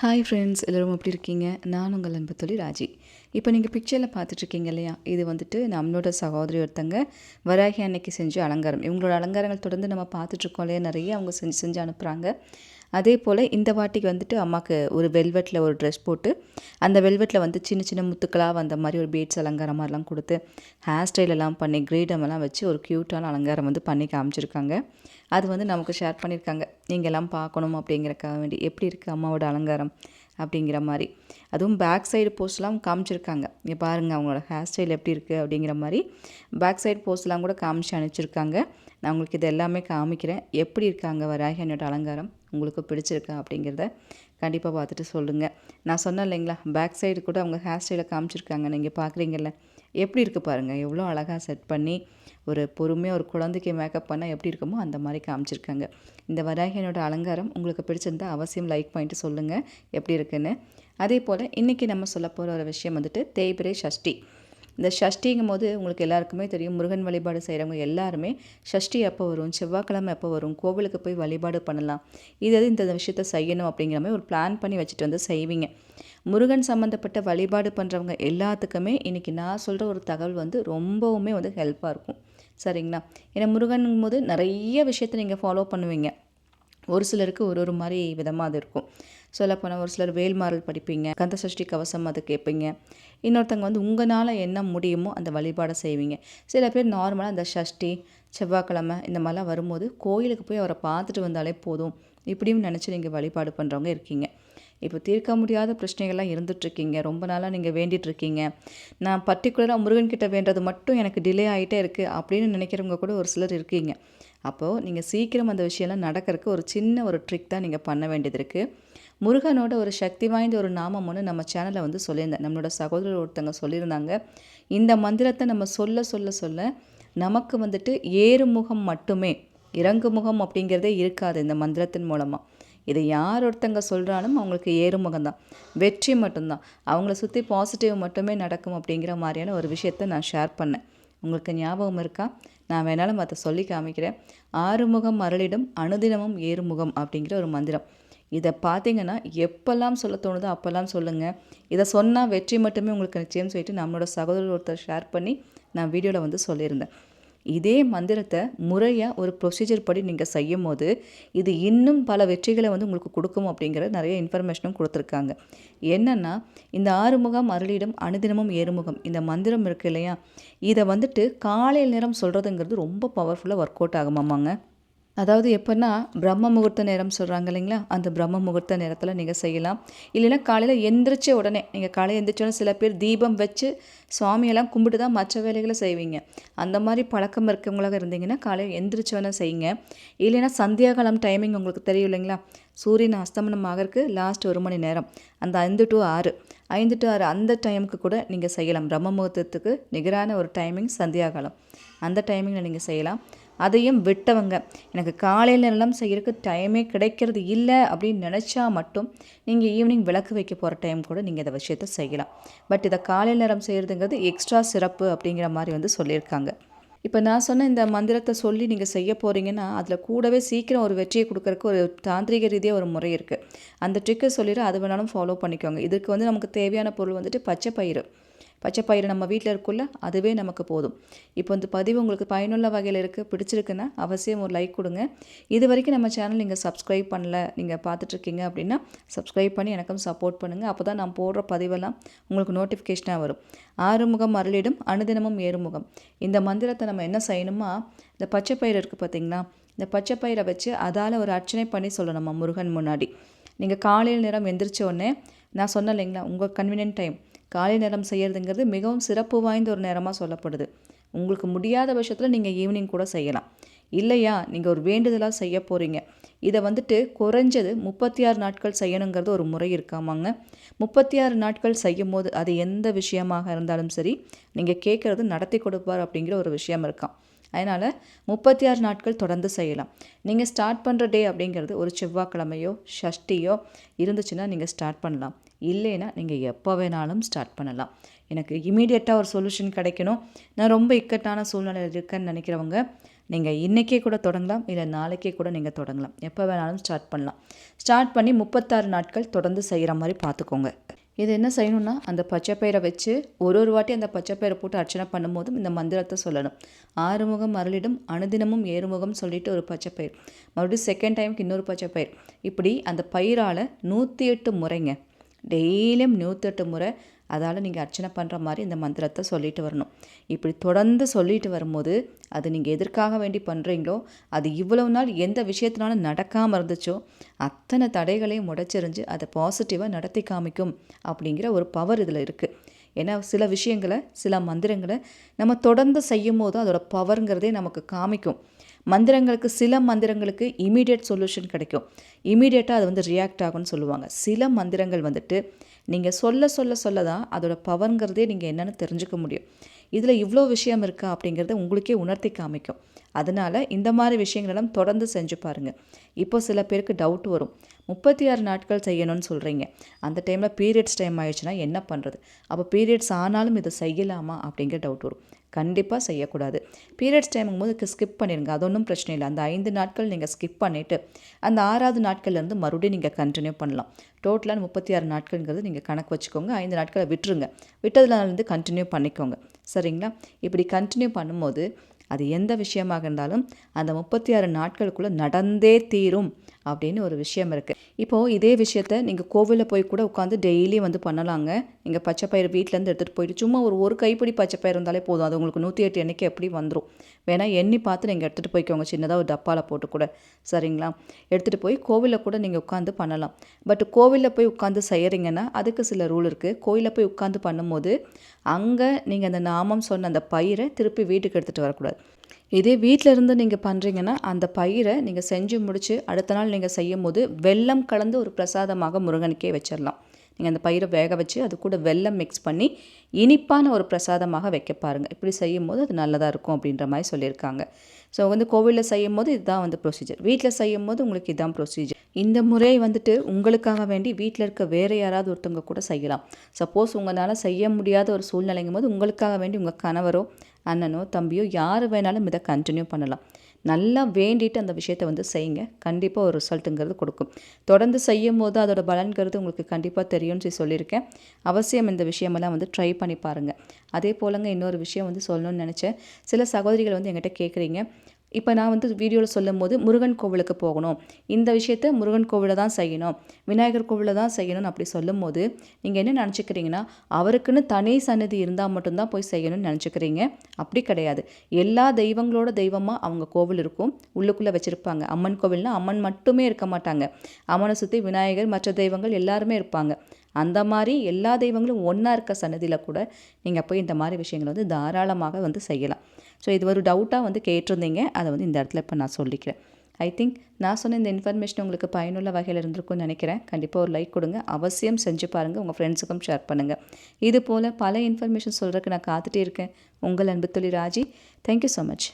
Hi friends எல்லோரும் எப்படி இருக்கீங்க? நான் உங்கள் அன்பு தொழில் ராஜி. இப்போ நீங்கள் பிக்சரில் பார்த்துட்ருக்கீங்க இல்லையா? இது வந்துட்டு நம்மளோட சகோதரி ஒருத்தங்க வராகி அன்னைக்கு செஞ்ச அலங்காரம். இவங்களோட அலங்காரங்கள் தொடர்ந்து நம்ம பார்த்துட்ருக்கோம் இல்லையா? நிறைய அவங்க செஞ்சு செஞ்சு அனுப்புகிறாங்க அதே போல் இந்த வாட்டிக்கு வந்துட்டு அம்மாவுக்கு ஒரு வெல்வெட்டில் ஒரு ட்ரெஸ் போட்டு அந்த வெல்வெட்டில் வந்து சின்ன சின்ன முத்துக்களாக வந்த மாதிரி ஒரு பீட்ஸ் அலங்காரம் மாதிரிலாம் கொடுத்து ஹேர் ஸ்டைல் எல்லாம் பண்ணி கிரீடமெல்லாம் வச்சு ஒரு க்யூட்டான அலங்காரம் வந்து பண்ணி காமிச்சிருக்காங்க. அது வந்து நமக்கு ஷேர் பண்ணியிருக்காங்க. நீங்கள் எல்லாம் பார்க்கணும் அப்படிங்கிறக்காக வேண்டி எப்படி இருக்குது அம்மாவோட அலங்காரம் அப்படிங்கிற மாதிரி. அதுவும் பேக் சைடு போஸ்ட்லாம் காமிச்சிருக்காங்க. இங்கே பாருங்கள் அவங்களோட ஹேர் ஸ்டைல் எப்படி இருக்குது அப்படிங்கிற மாதிரி. பேக் சைடு போஸ்ட்லாம் கூட காமிச்சு அனுப்பிச்சிருக்காங்க. நான் உங்களுக்கு இது எல்லாமே காமிக்கிறேன். எப்படி இருக்காங்க வராகி என்னோட அலங்காரம்? உங்களுக்கு பிடிச்சிருக்கா அப்படிங்கிறத கண்டிப்பாக பார்த்துட்டு சொல்லுங்கள் நான் சொன்னேன் இல்லைங்களா பேக் சைடு கூட அவங்க ஹேர் ஸ்டைலை காமிச்சிருக்காங்க நீங்கள் பார்க்குறீங்கல்ல எப்படி இருக்குது பாருங்கள் எவ்வளோ அழகாக செட் பண்ணி ஒரு பொறுமையாக ஒரு குழந்தைக்கு மேக்கப் பண்ணால் எப்படி இருக்குமோ அந்த மாதிரி காமிச்சிருக்காங்க. இந்த வராகியனோட அலங்காரம் உங்களுக்கு பிடிச்சிருந்தா அவசியம் லைக் பண்ணிட்டு சொல்லுங்கள் எப்படி இருக்குன்னு. அதே போல் இன்றைக்கி நம்ம சொல்ல போகிற ஒரு விஷயம் வந்துட்டு தேய்பிரை சஷ்டி இந்த ஷஷ்டிங்கும் போது உங்களுக்கு எல்லாருக்குமே தெரியும் முருகன் வழிபாடு செய்கிறவங்க எல்லாருமே ஷஷ்டி எப்போ வரும் செவ்வாய்க்கிழமை எப்போ வரும் கோவிலுக்கு போய் வழிபாடு பண்ணலாம். இது இந்த விஷயத்த செய்யணும் அப்படிங்கிற மாதிரி ஒரு பிளான் பண்ணி வச்சுட்டு வந்து செய்வீங்க. முருகன் சம்மந்தப்பட்ட வழிபாடு பண்ணுறவங்க எல்லாத்துக்குமே இன்றைக்கி நான் சொல்கிற ஒரு தகவல் வந்து ரொம்பவுமே வந்து ஹெல்ப்பாக இருக்கும். சரிங்களா? ஏன்னா முருகன் போது நிறைய விஷயத்த நீங்கள் ஃபாலோ பண்ணுவீங்க. ஒரு சிலருக்கு ஒரு ஒரு மாதிரி விதமாக அது இருக்கும். சொல்லப்போனால் ஒரு சிலர் வேல்மாறல் படிப்பீங்க கந்த சஷ்டி கவசம் அது கேட்பீங்க இன்னொருத்தவங்க வந்து உங்களால் என்ன முடியுமோ அந்த வழிபாடை செய்வீங்க. சில பேர் நார்மலாக அந்த சஷ்டி செவ்வாய்க்கிழமை இந்த மாதிரிலாம் வரும்போது கோயிலுக்கு போய் அவரை பார்த்துட்டு வந்தாலே போதும். இப்படியும் நினச்சி நீங்கள் வழிபாடு பண்ணுறவங்க இருக்கீங்க. இப்போ தீர்க்க முடியாத பிரச்சனைகள்லாம் இருந்துகிட்ருக்கீங்க ரொம்ப நாளாக நீங்கள் வேண்டிகிட்ருக்கீங்க நான் பர்டிகுலராக முருகன்கிட்ட வேண்டது மட்டும் எனக்கு டிலே ஆகிட்டே இருக்குது அப்படின்னு நினைக்கிறவங்க கூட ஒரு சிலர் இருக்கீங்க. அப்போது நீங்கள் சீக்கிரம் அந்த விஷயம்லாம் நடக்கிறதுக்கு ஒரு சின்ன ஒரு ட்ரிக் தான் நீங்கள் பண்ண வேண்டியது இருக்குது முருகனோட ஒரு சக்தி வாய்ந்த ஒரு நாமம் ஒன்று நம்ம சேனலில் வந்து சொல்லியிருந்தேன். நம்மளோட சகோதரர் ஒருத்தங்க சொல்லியிருந்தாங்க. இந்த மந்திரத்தை நம்ம சொல்ல சொல்ல சொல்ல நமக்கு வந்துட்டு ஏறுமுகம் மட்டுமே இறங்குமுகம் அப்படிங்கிறதே இருக்காது இந்த மந்திரத்தின் மூலமாக இதை யார் ஒருத்தங்க சொல்கிறாலும் அவங்களுக்கு ஏறுமுகம் தான். வெற்றி மட்டும்தான். அவங்கள சுற்றி பாசிட்டிவ் மட்டுமே நடக்கும் அப்படிங்கிற மாதிரியான ஒரு விஷயத்த நான் ஷேர் பண்ணேன். உங்களுக்கு ஞாபகம் இருக்கா? நான் வேணாலும் அதை சொல்லி காமிக்கிறேன். ஆறுமுகம் அருளிடும் அனுதினமும் ஏறுமுகம் அப்படிங்கிற ஒரு மந்திரம். இதை பார்த்தீங்கன்னா எப்போல்லாம் சொல்ல தோணுதோ அப்போல்லாம் சொல்லுங்கள் இதை சொன்னால் வெற்றி மட்டுமே உங்களுக்கு நிச்சயம் சொல்லிட்டு நம்மளோட சகோதரர் ஒருத்தர் ஷேர் பண்ணி நான் வீடியோவில் வந்து சொல்லியிருந்தேன். இதே மந்திரத்தை முறையாக ஒரு ப்ரொசீஜர் படி நீங்கள் செய்யும் போது இது இன்னும் பல வெற்றிகளை வந்து உங்களுக்கு கொடுக்கும் அப்படிங்கிற நிறைய இன்ஃபர்மேஷனும் கொடுத்துருக்காங்க. என்னென்னா இந்த ஆறுமுகம் அருளிடம் அனுதினமும் ஏறுமுகம் இந்த மந்திரம் இருக்குது இல்லையா? இதை வந்துட்டு காலையில் நேரம் சொல்கிறதுங்கிறது ரொம்ப பவர்ஃபுல்லாக ஒர்க் அவுட் ஆகுமாமாங்க. அதாவது எப்போன்னா பிரம்ம முகூர்த்த நேரம் சொல்கிறாங்க இல்லைங்களா? அந்த பிரம்ம முகூர்த்த நேரத்தில் நீங்கள் செய்யலாம். இல்லைன்னா காலையில் எந்திரிச்ச உடனே நீங்கள் காலையில் எந்திரிச்சோடனே சில பேர் தீபம் வச்சு சுவாமியெல்லாம் கும்பிட்டு தான் மற்ற வேலைகளை செய்வீங்க. அந்த மாதிரி பழக்கம் இருக்கவங்களாக இருந்தீங்கன்னா காலையில் எழுந்திரிச்சோன்னே செய்யுங்க. இல்லைன்னா சந்தியாகாலம் டைமிங் உங்களுக்கு தெரியும் இல்லைங்களா? சூரியன் அஸ்தமனம் ஆகிறதுக்கு லாஸ்ட் ஒரு மணி நேரம். அந்த ஐந்து டு ஆறு. ஐந்து டு ஆறு அந்த டைமுக்கு கூட நீங்கள் செய்யலாம். பிரம்ம முகூர்த்தத்துக்கு நிகரான ஒரு டைமிங் சந்தியாகாலம். அந்த டைமிங்கில் நீங்கள் செய்யலாம். அதையும் விட்டவங்க. எனக்கு காலையில் எல்லாம் செய்கிறதுக்கு டைமே கிடைக்கிறது இல்லை அப்படின்னு நினச்சா மட்டும் நீங்கள் ஈவினிங் விளக்கு வைக்க போகிற டைம் கூட நீங்கள் இந்த விஷயத்தை செய்யலாம். பட் இதை காலையில் நேரம் செய்கிறதுங்கிறது எக்ஸ்ட்ரா சிறப்பு அப்படிங்கிற மாதிரி வந்து சொல்லியிருக்காங்க. இப்போ நான் சொன்ன இந்த மந்திரத்தை சொல்லி நீங்கள் செய்ய போகிறீங்கன்னா அதில் கூடவே சீக்கிரம் ஒரு வெற்றியை கொடுக்கறக்கு ஒரு தாந்திரிக ரீதியாக ஒரு முறை இருக்குது அந்த ட்ரிக்கை சொல்லிட்டு அது வேணாலும் ஃபாலோ பண்ணிக்கோங்க. இதுக்கு வந்து நமக்கு தேவையான பொருள் வந்துட்டு பச்சை பயிறு. பச்சை பயிறு நம்ம வீட்டில் இருக்குல்ல அதுவே நமக்கு போதும். இப்போ இந்த பதிவு உங்களுக்கு பயனுள்ள வகையில் இருக்குது பிடிச்சிருக்குன்னா அவசியம் ஒரு லைக் கொடுங்க. இது வரைக்கும் நம்ம சேனல் நீங்கள் சப்ஸ்கிரைப் பண்ணல நீங்கள் பார்த்துட்ருக்கீங்க அப்படின்னா சப்ஸ்கிரைப் பண்ணி எனக்கும் சப்போர்ட் பண்ணுங்கள் அப்போ தான் நான் போடுற பதிவெல்லாம் உங்களுக்கு நோட்டிஃபிகேஷனாக வரும். ஆறுமுகம் அருளிடும் அனுதினமும் ஏறுமுகம். இந்த மந்திரத்தை நம்ம என்ன செய்யணுமா? இந்த பச்சை பயிர் இருக்குது பார்த்தீங்கன்னா இந்த பச்சை பயிரை வச்சு அதால் ஒரு அர்ச்சனை பண்ணி சொல்லணுமா முருகன் முன்னாடி. நீங்கள் காலையில் நேரம் எந்திரிச்ச உடனே நான் சொன்னேன் இல்லைங்களா உங்கள் கன்வீனியன்ட் டைம் காலை நேரம் செய்கிறதுங்கிறது மிகவும் சிறப்பு வாய்ந்த ஒரு நேரமாக சொல்லப்படுது. உங்களுக்கு முடியாத பட்சத்தில் நீங்கள் ஈவினிங் கூட செய்யலாம். இல்லையா? நீங்கள் ஒரு வேண்டுதலாக செய்ய போகிறீங்க இதை வந்துட்டு குறைஞ்சது முப்பத்தி ஆறு நாட்கள் செய்யணுங்கிறது ஒரு முறை இருக்காமாங்க. முப்பத்தி ஆறு நாட்கள் செய்யும் போது அது எந்த விஷயமாக இருந்தாலும் சரி நீங்கள் கேட்குறது நடத்தி கொடுப்பார் அப்படிங்கிற ஒரு விஷயம் இருக்கான் அதனால் முப்பத்தி ஆறு நாட்கள் தொடர்ந்து செய்யலாம். நீங்கள் ஸ்டார்ட் பண்ணுற டே அப்படிங்கிறது ஒரு செவ்வாய்க்கிழமையோ ஷஷ்டியோ இருந்துச்சுன்னா நீங்கள் ஸ்டார்ட் பண்ணலாம். இல்லைன்னா நீங்கள் எப்போ வேணாலும் ஸ்டார்ட் பண்ணலாம். எனக்கு இமீடியட்டாக ஒரு சொல்யூஷன் கிடைக்கணும். நான் ரொம்ப இக்கட்டான சூழ்நிலை இருக்கேன்னு நினைக்கிறவங்க நீங்கள் இன்றைக்கே கூட தொடங்கலாம் இல்லை நாளைக்கே கூட நீங்கள் தொடங்கலாம். எப்போ வேணாலும் ஸ்டார்ட் பண்ணலாம். ஸ்டார்ட் பண்ணி முப்பத்தாறு நாட்கள் தொடர்ந்து செய்கிற மாதிரி பார்த்துக்கோங்க. இது என்ன செய்யணும்னா அந்த பச்சைப்பயிரை வச்சு ஒரு ஒரு வாட்டி அந்த பச்சைப்பயிரை போட்டு அர்ச்சனை பண்ணும்போதும் இந்த மந்திரத்தை சொல்லணும். ஆறுமுகம் அருளிடும் அனுதினமும் ஏறுமுகம் சொல்லிட்டு ஒரு பச்சைப்பயிர் மறுபடியும் செகண்ட் டைமுக்கு இன்னொரு பச்சைப்பயிர் இப்படி அந்த பயிரால் நூற்றி எட்டு முறைங்க. டெய்லியும் நூற்றி எட்டு முறை அதால் நீங்கள் அர்ச்சனை பண்ணுற மாதிரி இந்த மந்திரத்தை சொல்லிட்டு வரணும். இப்படி தொடர்ந்து சொல்லிட்டு வரும்போது அது நீங்கள் எதற்காக வேண்டி பண்ணுறீங்களோ அது இவ்வளவு நாள் எந்த விஷயத்தினாலும் நடக்காமல் இருந்துச்சோ அத்தனை தடைகளையும் உடைச்செறிஞ்சு அதை பாசிட்டிவாக நடத்தி காமிக்கும் அப்படிங்கிற ஒரு பவர் இதில் இருக்குது ஏன்னா சில விஷயங்களை சில மந்திரங்களை நம்ம தொடர்ந்து செய்யும் போது அதோட பவருங்கிறதே நமக்கு காமிக்கும். மந்திரங்களுக்கு சில மந்திரங்களுக்கு இமீடியட் சொல்யூஷன் கிடைக்கும். இமீடியட்டாக அது வந்து ரியாக்ட் ஆகும்னு சொல்லுவாங்க. சில மந்திரங்கள் வந்துட்டு நீங்கள் சொல்ல சொல்ல சொல்ல தான் அதோட பவர்ங்கிறதே நீங்கள் என்னென்னு தெரிஞ்சுக்க முடியும். இதில் இவ்வளோ விஷயம் இருக்கா அப்படிங்கிறத உங்களுக்கே உணர்த்தி காமிக்கும். அதனால் இந்த மாதிரி விஷயங்களெல்லாம் தொடர்ந்து செஞ்சு பாருங்கள் இப்போ சில பேருக்கு டவுட் வரும். முப்பத்தி ஆறு நாட்கள் செய்யணும்னு சொல்கிறீங்க அந்த டைமில் பீரியட்ஸ் டைம் ஆயிடுச்சுன்னா என்ன பண்ணுறது அப்போ பீரியட்ஸ் ஆனாலும் இதை செய்யலாமா அப்படிங்கிற டவுட் வரும். கண்டிப்பாக செய்யக்கூடாது. பீரியட்ஸ் டைமுங்கும் போது ஸ்கிப் பண்ணிடுங்க. அது ஒன்றும் பிரச்சனை இல்லை. அந்த ஐந்து நாட்கள் நீங்கள் ஸ்கிப் பண்ணிவிட்டு அந்த ஆறாவது நாட்கள்லேருந்து மறுபடியும் நீங்கள் கண்டினியூ பண்ணலாம். டோட்டலாக முப்பத்தி ஆறு நாட்கள்ங்கிறது நீங்கள் கணக்கு வச்சுக்கோங்க. ஐந்து நாட்களை விட்டுருங்க. விட்டதுலேருந்து கண்டினியூ பண்ணிக்கோங்க. சரிங்களா? இப்படி கண்டினியூ பண்ணும்போது அது எந்த விஷயமாக இருந்தாலும் அந்த முப்பத்தி ஆறு நாட்களுக்குள்ளே நடந்தே தீரும் அப்படின்னு ஒரு விஷயம் இருக்குது இப்போது இதே விஷயத்த நீங்கள் கோவிலில் போய் கூட உட்காந்து டெய்லி வந்து பண்ணலாங்க. நீங்கள் பச்சைப்பயிர் வீட்டிலேருந்து எடுத்துகிட்டு போயிட்டு சும்மா ஒரு ஒரு கைப்பிடி பச்சைப்பயிர் இருந்தாலே போதும். அது உங்களுக்கு நூற்றி எட்டு எண்ணிக்கை எப்படி வந்துடும் வேணால் எண்ணி பார்த்து நீங்கள் எடுத்துகிட்டு போய்க்கோங்க. சின்னதாக ஒரு டப்பாவில் போட்டு கூட. சரிங்களா? எடுத்துகிட்டு போய் கோவிலில் கூட நீங்கள் உட்காந்து பண்ணலாம். பட் கோவிலில் போய் உட்காந்து செய்கிறீங்கன்னா அதுக்கு சில ரூல் இருக்குது கோயிலில் போய் உட்காந்து பண்ணும்போது அங்கே நீங்கள் அந்த நாமம் சொன்ன அந்த பயிரை திருப்பி வீட்டுக்கு எடுத்துகிட்டு வரக்கூடாது. இதே வீட்டில் இருந்து நீங்கள் பண்ணுறீங்கன்னா அந்த பயிரை நீங்கள் செஞ்சு முடித்து அடுத்த நாள் நீங்கள் செய்யும் போது வெள்ளம் கலந்து ஒரு பிரசாதமாக முருகனுக்கே வச்சிடலாம் நீங்கள் அந்த பயிரை வேக வச்சு அது கூட வெல்லம் மிக்ஸ் பண்ணி இனிப்பான ஒரு பிரசாதமாக வைக்க பாருங்கள் இப்படி செய்யும் போது அது நல்லதாக இருக்கும் அப்படின்ற மாதிரி சொல்லியிருக்காங்க. ஸோ வந்து கோவிலில் செய்யும் போது இதுதான் வந்து ப்ரொசீஜர் வீட்டில் செய்யும் போது உங்களுக்கு இதுதான் ப்ரொசீஜர் இந்த முறை வந்துட்டு உங்களுக்காக வேண்டி வீட்டில் இருக்க வேறு யாராவது ஒருத்தவங்க கூட செய்யலாம். சப்போஸ் உங்களால் செய்ய முடியாத ஒரு சூழ்நிலைங்கும் போது உங்களுக்காக வேண்டி உங்கள் கணவரோ அண்ணனோ தம்பியோ யார் வேணாலும் இதை கண்டினியூ பண்ணலாம். நல்லா வேண்டிட்டு அந்த விஷயத்தை வந்து செய்யுங்க. கண்டிப்பாக ஒரு ரிசல்ட்டுங்கிறது கொடுக்கும். தொடர்ந்து செய்யும் போது அதோட பலன்கிறது உங்களுக்கு கண்டிப்பாக தெரியும்னு சொல்லி சொல்லியிருக்கேன். அவசியம் இந்த விஷயமெல்லாம் வந்து ட்ரை பண்ணி பாருங்கள் அதே போலங்க இன்னொரு விஷயம் வந்து சொல்லணும்னு நினச்சேன். சில சகோதரிகள் வந்து என்கிட்ட கேட்குறீங்க இப்போ நான் வந்து வீடியோவில் சொல்லும் போது முருகன் கோவிலுக்கு போகணும். இந்த விஷயத்த முருகன் கோவிலில் தான் செய்யணும். விநாயகர் கோவிலில் தான் செய்யணும்னு அப்படி சொல்லும் போது நீங்கள் என்ன நினச்சிக்கிறீங்கன்னா அவருக்குன்னு தனி சன்னதி இருந்தால் மட்டும்தான் போய் செய்யணும்னு நினச்சிக்கிறீங்க. அப்படி கிடையாது. எல்லா தெய்வங்களோட தெய்வமாக அவங்க கோவில் இருக்கும். உள்ளுக்குள்ளே வச்சுருப்பாங்க. அம்மன் கோவில்னால் அம்மன் மட்டுமே இருக்க மாட்டாங்க. அம்மனை சுற்றி விநாயகர் மற்ற தெய்வங்கள் எல்லாருமே இருப்பாங்க. அந்த மாதிரி எல்லா தெய்வங்களும் ஒன்றா இருக்க சன்னதியில் கூட நீங்கள் போய் இந்த மாதிரி விஷயங்களை வந்து தாராளமாக வந்து செய்யலாம். ஸோ இது ஒரு டவுட்டாக வந்து கேட்டிருந்தீங்க. அதை வந்து இந்த இடத்துல இப்போ நான் சொல்லிக்கிறேன். ஐ திங்க் நான் சொன்ன இந்த இன்ஃபர்மேஷன் உங்களுக்கு பயனுள்ள வகையில் இருந்திருக்கும்னு நினைக்கிறேன். கண்டிப்பாக ஒரு லைக் கொடுங்க. அவசியம் செஞ்சு பாருங்கள் உங்கள் ஃப்ரெண்ட்ஸுக்கும் ஷேர் பண்ணுங்கள் இது போல் பல இன்ஃபர்மேஷன் சொல்கிறதுக்கு நான் காத்துட்டே இருக்கேன். உங்கள் அன்பு தொழில் ராஜி. Thank you so much